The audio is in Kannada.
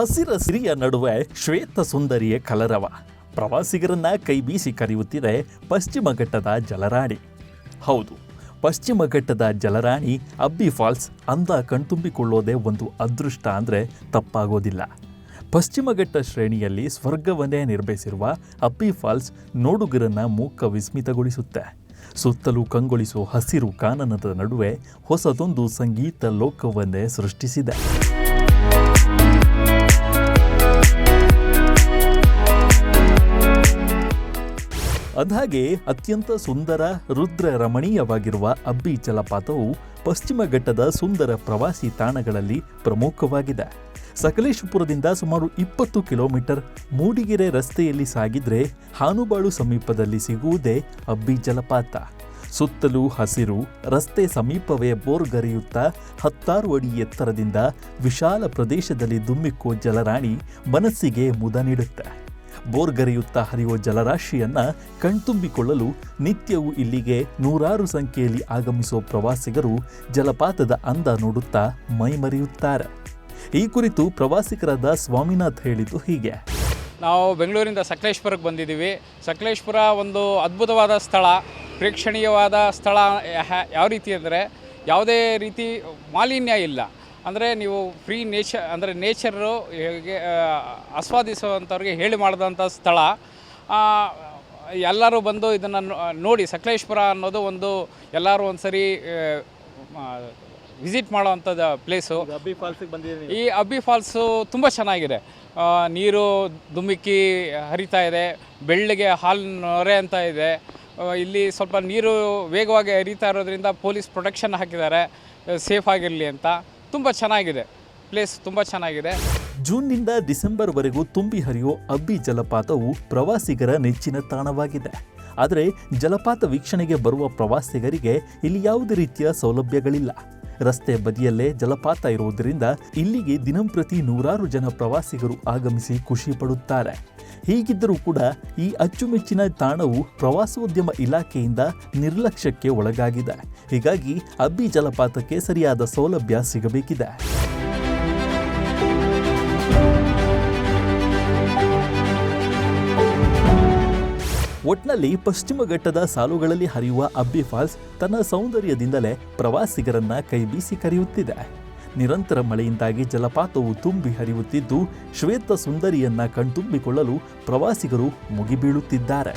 ಹಸಿರ ಸಿರಿಯ ನಡುವೆ ಶ್ವೇತ ಸುಂದರಿಯ ಕಲರವ. ಪ್ರವಾಸಿಗರನ್ನ ಕೈ ಬೀಸಿ ಕರೆಯುತ್ತಿದೆ ಪಶ್ಚಿಮ ಘಟ್ಟದ ಜಲರಾಣಿ. ಹೌದು, ಪಶ್ಚಿಮ ಘಟ್ಟದ ಜಲರಾಣಿ ಅಬ್ಬಿ ಫಾಲ್ಸ್ ಅಂದ ಕಣ್ತುಂಬಿಕೊಳ್ಳೋದೇ ಒಂದು ಅದೃಷ್ಟ ಅಂದರೆ ತಪ್ಪಾಗೋದಿಲ್ಲ. ಪಶ್ಚಿಮ ಘಟ್ಟ ಶ್ರೇಣಿಯಲ್ಲಿ ಸ್ವರ್ಗವನ್ನೇ ನಿರ್ಮಿಸಿರುವ ಅಬ್ಬಿ ಫಾಲ್ಸ್ ನೋಡುಗರನ್ನ ಮೂಕ ವಿಸ್ಮಿತಗೊಳಿಸುತ್ತೆ. ಸುತ್ತಲೂ ಕಂಗೊಳಿಸುವ ಹಸಿರು ಕಾನನದ ನಡುವೆ ಹೊಸದೊಂದು ಸಂಗೀತ ಲೋಕವನ್ನೇ ಸೃಷ್ಟಿಸಿದೆ. ಅದ್ಹಾಗೆ ಅತ್ಯಂತ ಸುಂದರ ರುದ್ರ ರಮಣೀಯವಾಗಿರುವ ಅಬ್ಬಿ ಜಲಪಾತವು ಪಶ್ಚಿಮ ಘಟ್ಟದ ಸುಂದರ ಪ್ರವಾಸಿ ತಾಣಗಳಲ್ಲಿ ಪ್ರಮುಖವಾಗಿದೆ. ಸಕಲೇಶಪುರದಿಂದ ಸುಮಾರು ಇಪ್ಪತ್ತು ಕಿಲೋಮೀಟರ್ ಮೂಡಿಗೆರೆ ರಸ್ತೆಯಲ್ಲಿ ಸಾಗಿದ್ರೆ ಹಾನುಬಾಳು ಸಮೀಪದಲ್ಲಿ ಸಿಗುವುದೇ ಅಬ್ಬಿ ಜಲಪಾತ. ಸುತ್ತಲೂ ಹಸಿರು, ರಸ್ತೆ ಸಮೀಪವೇ ಬೋರ್ಗರೆಯುತ್ತಾ ಹತ್ತಾರು ಅಡಿ ಎತ್ತರದಿಂದ ವಿಶಾಲ ಪ್ರದೇಶದಲ್ಲಿ ದುಮ್ಮಿಕ್ಕೋ ಜಲರಾಣಿ ಮನಸ್ಸಿಗೆ ಮುದ ನೀಡುತ್ತೆ. ಬೋರ್ಗರೆಯುತ್ತಾ ಹರಿಯುವ ಜಲರಾಶಿಯನ್ನ ಕಣ್ತುಂಬಿಕೊಳ್ಳಲು ನಿತ್ಯವೂ ಇಲ್ಲಿಗೆ ನೂರಾರು ಸಂಖ್ಯೆಯಲ್ಲಿ ಆಗಮಿಸುವ ಪ್ರವಾಸಿಗರು ಜಲಪಾತದ ಅಂದ ನೋಡುತ್ತಾ ಮೈಮರೆಯುತ್ತಾರೆ. ಈ ಕುರಿತು ಪ್ರವಾಸಿಗರಾದ ಸ್ವಾಮಿನಾಥ್ ಹೇಳಿದ್ದು ಹೀಗೆ. ನಾವು ಬೆಂಗಳೂರಿಂದ ಸಕಲೇಶ್ಪುರಕ್ಕೆ ಬಂದಿದ್ದೀವಿ. ಸಕಲೇಶ್ಪುರ ಒಂದು ಅದ್ಭುತವಾದ ಸ್ಥಳ, ಪ್ರೇಕ್ಷಣೀಯವಾದ ಸ್ಥಳ. ಯಾವ ರೀತಿ ಅಂದರೆ ಯಾವುದೇ ರೀತಿ ಮಾಲಿನ್ಯ ಇಲ್ಲ. ಅಂದರೆ ನೀವು ಫ್ರೀ ನೇಚರ್ ಅಂದರೆ ನೇಚರು ಹೇಗೆ ಆಸ್ವಾದಿಸುವಂಥವ್ರಿಗೆ ಹೇಳಿ ಮಾಡಿದಂಥ ಸ್ಥಳ. ಎಲ್ಲರೂ ಬಂದು ಇದನ್ನು ನೋಡಿ ಸಕಲೇಶ್ಪುರ ಅನ್ನೋದು ಒಂದು ಎಲ್ಲರೂ ಒಂದು ಸರಿ ವಿಸಿಟ್ ಮಾಡೋವಂಥದ್ದು ಪ್ಲೇಸು ಅಬ್ಬಿ ಫಾಲ್ಸಿಗೆ ಬಂದಿದ್ದೀನಿ ಈ ಅಬ್ಬಿ ಫಾಲ್ಸು ತುಂಬ ಚೆನ್ನಾಗಿದೆ. ನೀರು ದುಮ್ಮಿಕ್ಕಿ ಹರಿತಾ ಇದೆ ಬೆಳ್ಳಿಗೆ ಹಾಲು ನೊರೆ ಅಂತ ಇದೆ. ಇಲ್ಲಿ ಸ್ವಲ್ಪ ನೀರು ವೇಗವಾಗಿ ಹರಿತಾ ಇರೋದ್ರಿಂದ ಪೊಲೀಸ್ ಪ್ರೊಟೆಕ್ಷನ್ ಹಾಕಿದ್ದಾರೆ ಸೇಫ್ ಆಗಿರಲಿ ಅಂತ. ತುಂಬ ಚೆನ್ನಾಗಿದೆ. ಪ್ಲೇಸ್ ತುಂಬ ಚೆನ್ನಾಗಿದೆ. ಜೂನ್ನಿಂದ ಡಿಸೆಂಬರ್ವರೆಗೂ ತುಂಬಿ ಹರಿಯೋ ಅಬ್ಬಿ ಜಲಪಾತವು ಪ್ರವಾಸಿಗರ ನೆಚ್ಚಿನ ತಾಣವಾಗಿದೆ. ಆದರೆ ಜಲಪಾತ ವೀಕ್ಷಣೆಗೆ ಬರುವ ಪ್ರವಾಸಿಗರಿಗೆ ಇಲ್ಲಿ ಯಾವುದೇ ರೀತಿಯ ಸೌಲಭ್ಯಗಳಿಲ್ಲ. ರಸ್ತೆ ಬದಿಯಲ್ಲೇ ಜಲಪಾತ ಇರುವುದರಿಂದ ಇಲ್ಲಿಗೆ ದಿನಂಪ್ರತಿ ನೂರಾರು ಜನ ಪ್ರವಾಸಿಗರು ಆಗಮಿಸಿ ಖುಷಿ ಪಡುತ್ತಾರೆ. ಹೀಗಿದ್ದರೂ ಕೂಡ ಈ ಅಚ್ಚುಮೆಚ್ಚಿನ ತಾಣವು ಪ್ರವಾಸೋದ್ಯಮ ಇಲಾಖೆಯಿಂದ ನಿರ್ಲಕ್ಷ್ಯಕ್ಕೆ ಒಳಗಾಗಿದೆ. ಹೀಗಾಗಿ ಅಬ್ಬಿ ಜಲಪಾತಕ್ಕೆ ಸರಿಯಾದ ಸೌಲಭ್ಯ ಸಿಗಬೇಕಿದೆ. ಒಟ್ನಲ್ಲಿ ಪಶ್ಚಿಮ ಘಟ್ಟದ ಸಾಲುಗಳಲ್ಲಿ ಹರಿಯುವ ಅಬ್ಬಿ ಫಾಲ್ಸ್ ತನ್ನ ಸೌಂದರ್ಯದಿಂದಲೇ ಪ್ರವಾಸಿಗರನ್ನ ಕೈಬೀಸಿ ಕರೆಯುತ್ತಿದೆ. ನಿರಂತರ ಮಳೆಯಿಂದಾಗಿ ಜಲಪಾತವು ತುಂಬಿ ಹರಿಯುತ್ತಿದ್ದು, ಶ್ವೇತ ಸುಂದರಿಯನ್ನ ಕಣ್ತುಂಬಿಕೊಳ್ಳಲು ಪ್ರವಾಸಿಗರು ಮುಗಿಬೀಳುತ್ತಿದ್ದಾರೆ.